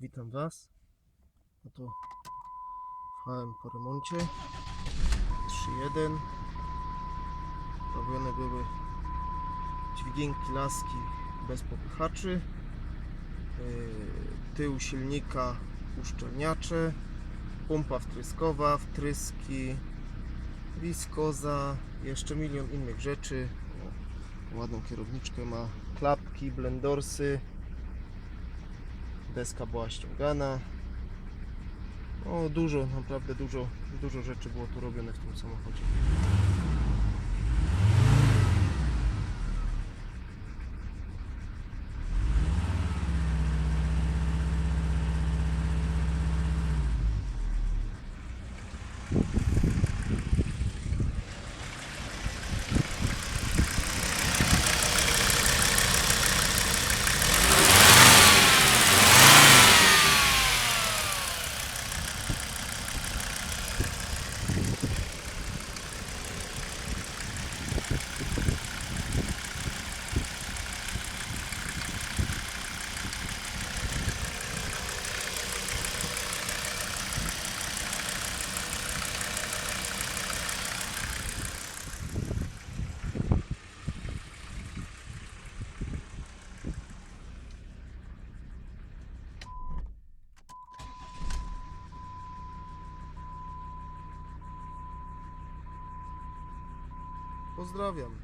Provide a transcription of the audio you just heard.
Witam Was. No to wchałem po remoncie. 3.1. Robione były dźwigienki laski bez popychaczy. Yy, Tył silnika uszczelniacze. Pompa wtryskowa, wtryski, wiskoza, jeszcze milion innych rzeczy. O, ładną kierowniczkę ma, klapki, blendorsy, deska była ściągana. O, dużo, naprawdę dużo, dużo rzeczy było tu robione w tym samochodzie. Pozdrawiam.